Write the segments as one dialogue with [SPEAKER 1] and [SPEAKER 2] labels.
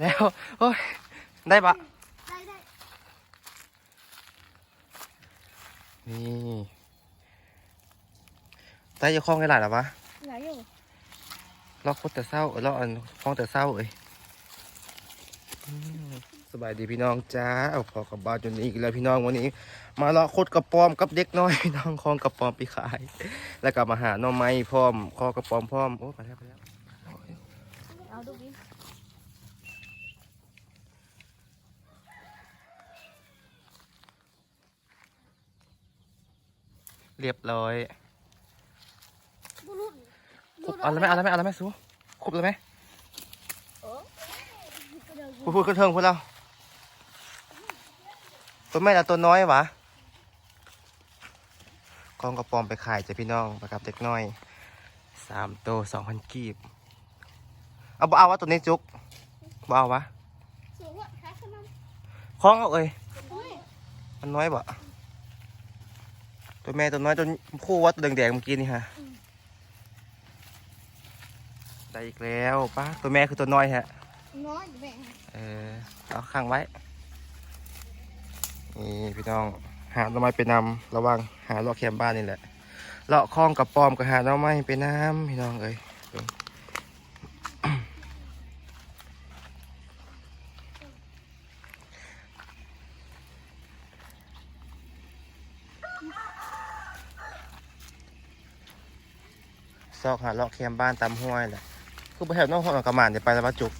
[SPEAKER 1] แล้วโอ้ยได้ปะ
[SPEAKER 2] ได้ได้
[SPEAKER 1] นี่ได้จะคล้องกันหลายหรอวะ
[SPEAKER 2] ไหนอยู่
[SPEAKER 1] ล็อกโคตรแต่เศร้าเออล็อกอันคล้องแต่เศร้าเอ้ยอืมสบายดีพี่น้องจ้าเอาพอกับบ้านจนอีกแล้วพี่น้องวันนี้ มาเลาะโคตรกระปอมกับเด็กน้อยพี่น้องคล้องกระปอมไปขาย แล้วก็มาหาหน่อไม้พร้อมคอกระปอมพร้อมโอ้ไปแล้วไปแล้ว
[SPEAKER 2] เอาดูดิ
[SPEAKER 1] เรียบร้อย
[SPEAKER 2] บุรุษ
[SPEAKER 1] คุบเอาแล้วไหมเอาแล้วไหมเอาแล้วไหมสูคุบแล้วไหม
[SPEAKER 2] โอ้ก็เดี๋ยว
[SPEAKER 1] พูดพูดขึ้นเทิงพูดเราตัวแม่ละตัวน้อยวะกองกระปอมไปขายจ้ะพี่น้องไปกับเด็กน้อยสามตัวสองพันกีบ เอาบ่เอาวะตัวนี้จุกบ่เอาวะ
[SPEAKER 2] สูงอะขาขึ้นมา
[SPEAKER 1] คล้องเอาเอ้ย
[SPEAKER 2] โอ้ย
[SPEAKER 1] มันน้อยบ่ ตัวแม่ตัวน้อยตัวคู่วัดตัวแดงๆเมื่อกี้นี่ฮะได้อีกแล้วป้าตัวแม่คือตัวน้อยฮะ
[SPEAKER 2] น้อยแบ่ง
[SPEAKER 1] เออเอาข้างไว้นี่พี่น้องหาหน่อไม้ไปนำระวังหาเลาะแคมบ้านนี่แหละเลาะคลองกับปอมกับหาหน่อไม้ไปน้ำพี่น้องเอ้ย อกหาเลาะแคมบ้านตามห้วยแหละคือไปแถวน้องห้องกระหมานเดี๋ยวไปแล้วว่าจุก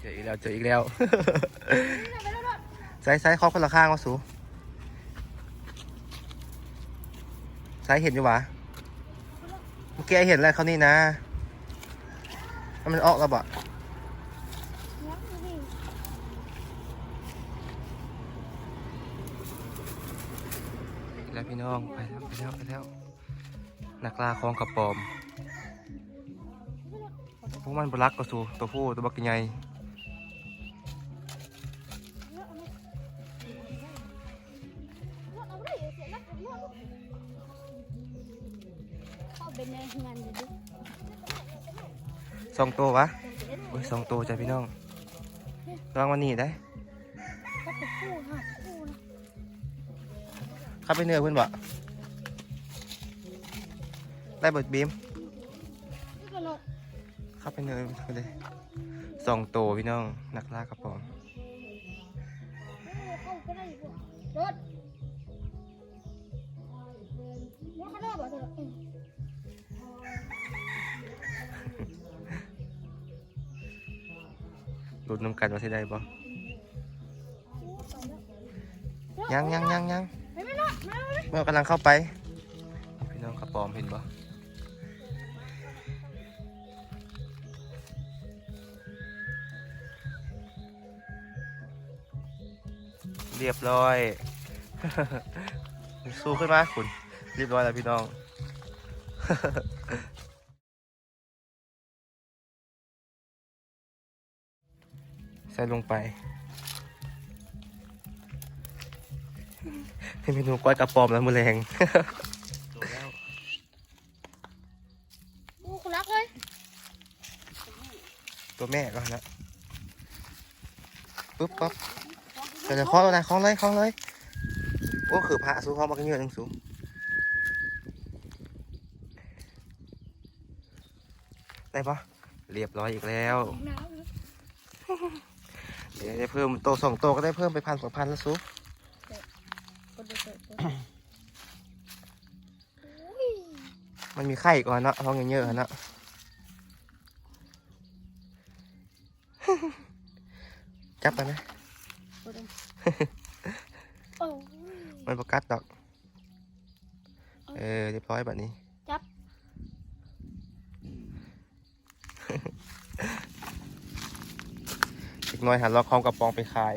[SPEAKER 1] เจออีกแล้วเจออีกแล้ว
[SPEAKER 2] ไปแล้วด้วย
[SPEAKER 1] ใส่ใส่คอคนละข้างวะสูใส่เห็นอยู่วะเมื่อกี้เห็นแล้วเขานี่นะ มันออกแล้วบ่
[SPEAKER 2] ยังดูดิ
[SPEAKER 1] อีกแล้ว พี่น้องไปแล้วไปแล้วไปแล้วนักล่าคลองกระปอมพวกมันบลักก็สูตัวผู้ตัวบักใหญ่
[SPEAKER 2] เอาได้เสียนักเนาะเข้าเป็นในงานอยู่ดิ
[SPEAKER 1] สองตัววะโอ้ยสองตัวจ้ะพี่น้องระวังวันนี้ได้ ข้าไปเนื้อเพื่อนบ่ได้เบิดบีมข้าไปเนื้อไปเลยสองโตพี่น้องนักล่ากระป๋อม
[SPEAKER 2] เข้าก็ได้อยู่รถรถข้างนอกบ่เถอะ
[SPEAKER 1] รุดน้ำกันว่าสิได้บ่ยังยังยังยัง
[SPEAKER 2] เลย
[SPEAKER 1] เมื่อกำลังเข้าไป พี่น้องกระปอมเห็นบ่เรียบร้อย สู้ขึ้นมาคุณเรียบร้อยแล้วพี่น้องใส่ลงไป เป็นเมนูก้อยกระป๋อมแล้วมือแรง
[SPEAKER 2] โอ้คุณรักเลย
[SPEAKER 1] ตัวแม่ก่อนนะปุ๊บปั๊บเดี๋ยวคล้องเลยนะคล้องเลยคล้องเลยโอ้คือพระสู้คล้องมากันเยอะจังสูได้ปะเรียบร้อยอีกแล้ว
[SPEAKER 2] หนาวเลย
[SPEAKER 1] เดี๋ยวได้เพิ่มโตสองโตก็ได้เพิ่มไปพันสองพันแล้วสู
[SPEAKER 2] กดดูเปิดเปิดอุ้ย
[SPEAKER 1] มันมีไข่ก่อนเนาะท้องเยอะๆเนาะจับไปไหม
[SPEAKER 2] กดดูโอ้ย
[SPEAKER 1] มันประกัดดอก เออเรียบร้อยแบบนี้
[SPEAKER 2] จับ
[SPEAKER 1] อีกหน่อยหันล็อกคอมกระปองไปขาย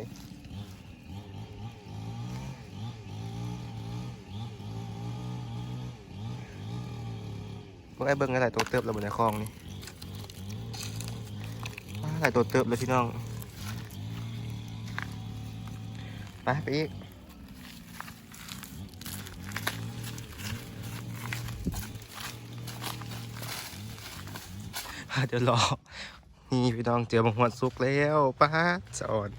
[SPEAKER 1] เบิ่งไอ้เบิ่งอะไรตัวเติบเราบนในคลองนี่ว้าหลตัวเติบเลยพี่น้อง ไปไปอีกเดี๋ยวรอ นี่พี่น้องเจอบางหวดสุกแล้วป้าดสอ่อน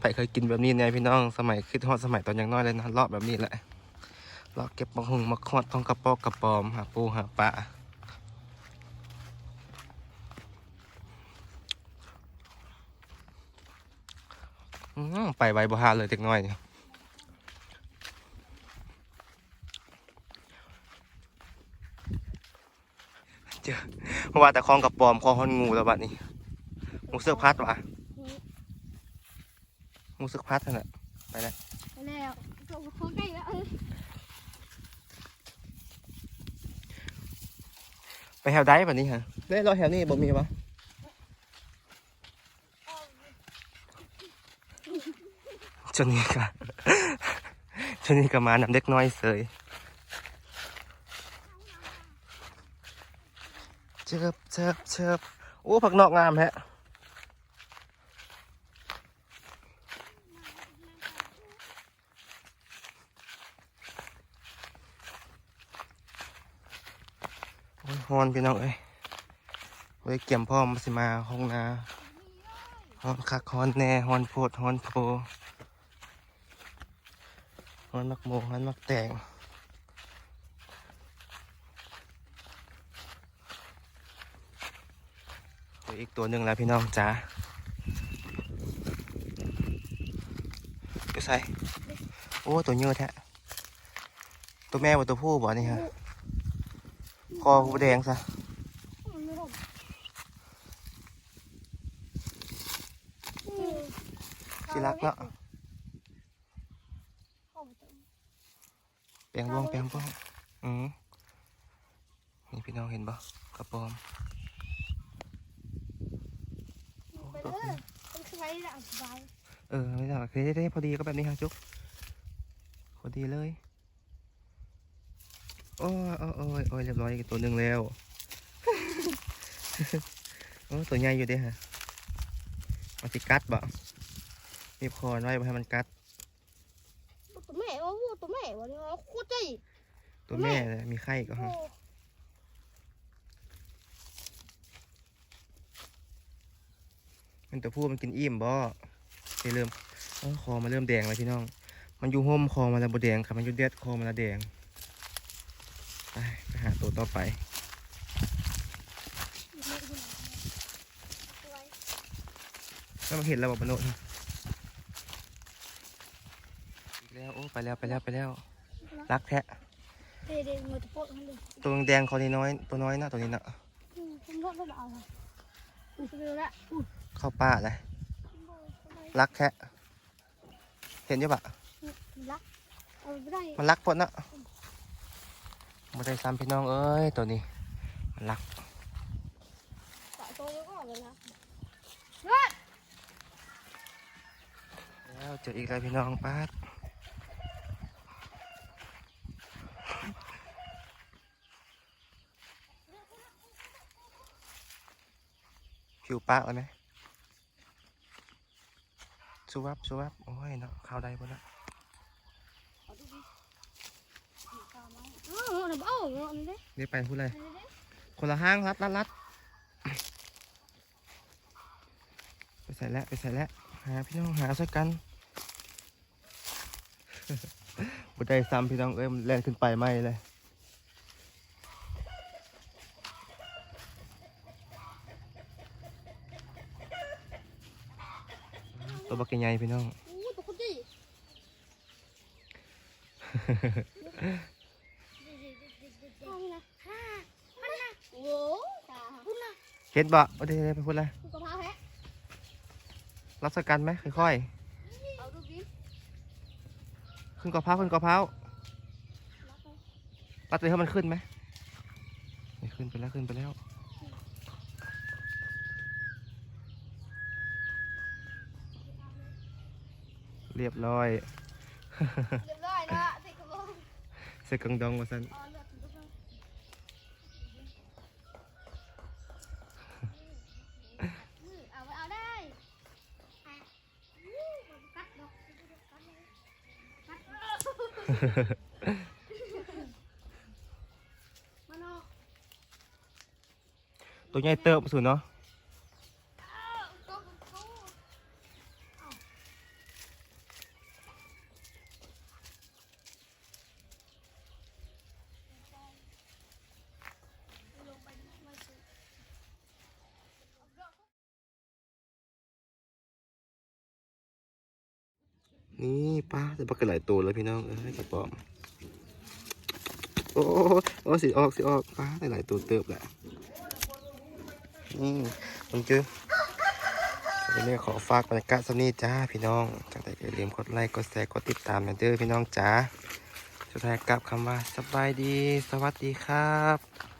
[SPEAKER 1] ไปเคยกินแบบนี้เนี่ยพี่น้องสมัยคิดฮอดสมัยตอนยังน้อยเลยนะเลาะแบบนี้แหละ เลาเก็บบาหุงมาคอดท้องกระปอกกระปอมหาปูหาปลาอืมไปใบบัวฮาเลยเด็กน้อยเนี่ยเจอเพราะว่าแต่คลองกระปอมคลองฮอนงูแล้วบัดนี้งูเสือกพัดวะงูเสือกพัดนั่นแหละไปแล้ว
[SPEAKER 2] ไปแล้วตัวเขาใกล้แล้วเออ
[SPEAKER 1] ไปแถวได้แบบนี้ฮะได้รอแถวนี้บ่มีปะจนนี้ก็จนนี้ก็มานำเด็กน้อยเสยเชิบเชิบเชิบโอ้ผักนอกงามแฮะ ฮอนพี่น้องเอ้ยไว้เกี่ยมพ่อมาสิมาห้องนาฮอนคักฮอนแน่ฮอนโพดฮอนโพฮอนมักโมฮอนมักแตงเดี๋ยอีกตัวหนึ่งแล้วพี่น้องจ้าไปใส่โอ้ตัวเยอะแท้ตัวแม่ว่าตัวผู้บ่นี่ฮะ คอกูแดงซะ
[SPEAKER 2] มันไม่หอมอืม
[SPEAKER 1] สิรักเนาะ
[SPEAKER 2] หอมจัง
[SPEAKER 1] แปลงร่วงแปลงร่วงอืมนี่พี่น้องเห็นปะกระปอม
[SPEAKER 2] ไปเลยมันคือไรล่ะสบาย
[SPEAKER 1] เออไม่ได้เคยได้พอดีก็แบบนี้ฮะจุ๊กพอดีเลย โอ้ยโอ้ยโอ้ยโอ้ยเรียบร้อยอีกตัวหนึ่งแล้วโอ้ตัวใหญ่อยู่เด้ฮะมันสิกัดบ่มีคอนไว้บ่ให้มันกัด
[SPEAKER 2] ตัวแม่ว่าวูตัวแม่ว่าเนี่ยโคตรใจ
[SPEAKER 1] ตัวแม่น่ะมีไข่ก็
[SPEAKER 2] โอ้
[SPEAKER 1] ฮะมันตัวผู้มันกินอิ่มบ่ไปเริ่มเออคอมันเริ่มแดงแล้วพี่น้อง มันอยู่ห่มคอมันแล้วบ่แดงครับมันอยู่เด็ดคอมันแล้วแดง ไปไปหาตัวต่อไปแล้วมาเห็นแล้วบอกบรรลุอีกแล้วโอ้ไปแล้วไปแล้วไปแล้ว รักแท้
[SPEAKER 2] เด็กๆมันจะโปะมันเลย
[SPEAKER 1] ตัวแดงๆเขานี่น้อย ตัวน้อยนะตัวนี้นะ
[SPEAKER 2] อืมผมรอดแล้วเอาละอุ้ยไปแล้วอุ้ย
[SPEAKER 1] เข้าป่าเลยรักแท้เห็นอยังปะ
[SPEAKER 2] รักเอาไม่ได้
[SPEAKER 1] มันรักพดนะ มาได้ซ้ำพี่น้องเอ้ยตัวนี้ มันรัก
[SPEAKER 2] สายตัวก็ออกเลยนะ
[SPEAKER 1] แล้วเจออีกแล้วพี่น้องป้าดผิวปากเลยไหมสุวับสุวับโอ้ยเนาะเข้าวได้ปะเนาะ
[SPEAKER 2] เอาดูดิ เอาเอาเอาเอาเอาเอาดิ
[SPEAKER 1] นี่ไปพูดเลย
[SPEAKER 2] เอาดิ
[SPEAKER 1] คนละห้างรัดรัดรัดไปใส่แล้วไปใส่แล้วหาพี่น้องหาสักกันบุได้ซ้ำพี่น้องเอ้ยมันแล่นขึ้นไปไหมเลยตัวบักใหญ่ๆพี่น้อง
[SPEAKER 2] อู้ตัวคนดีเอานะฮ่าฮันนะโว้ตาพุ่นนะ
[SPEAKER 1] เห็นบ่โอ้เดี๋ยวๆไปพูดเลย
[SPEAKER 2] คุณกระเพราแฮะ
[SPEAKER 1] รับสักกันไหมค่อย
[SPEAKER 2] เอาดูดิ
[SPEAKER 1] ๆ ขึ้นกระเพราขึ้นกระเพรา
[SPEAKER 2] รักไหม
[SPEAKER 1] รัดเลยให้มันขึ้นไหมนี่ขึ้นไปแล้วขึ้นไปแล้ว เรียบร้อย
[SPEAKER 2] เรียบร้อยนะใส่กระบอก
[SPEAKER 1] ใส่กังดองมาสัน
[SPEAKER 2] เอาเลือดทุกคนอืมเอาไว้เอาได้อะอู้มันกัดดอกกัดเลยกัด มันออก
[SPEAKER 1] ตัวใหญ่เติบสุดเนาะ
[SPEAKER 2] อ้าวตัวกับกูเอาลงไปไม่สุด
[SPEAKER 1] นี่ป้าจะปักกันหลายตัวเลยพี่น้องเอ้ยกระป๋อมโอ้โอ้สิออกสิออกป้าหลายตัวเติบแหละนี่มันคือวันนี้ขอฝากบรรยากาศสนี้จ้าพี่น้องจากแต่อย่าลืมกดไลค์กดแชร์กดติดตามนะเด้อพี่น้องจ้าสุดท้ายกลับคำว่าสบายดี สวัสดีครับ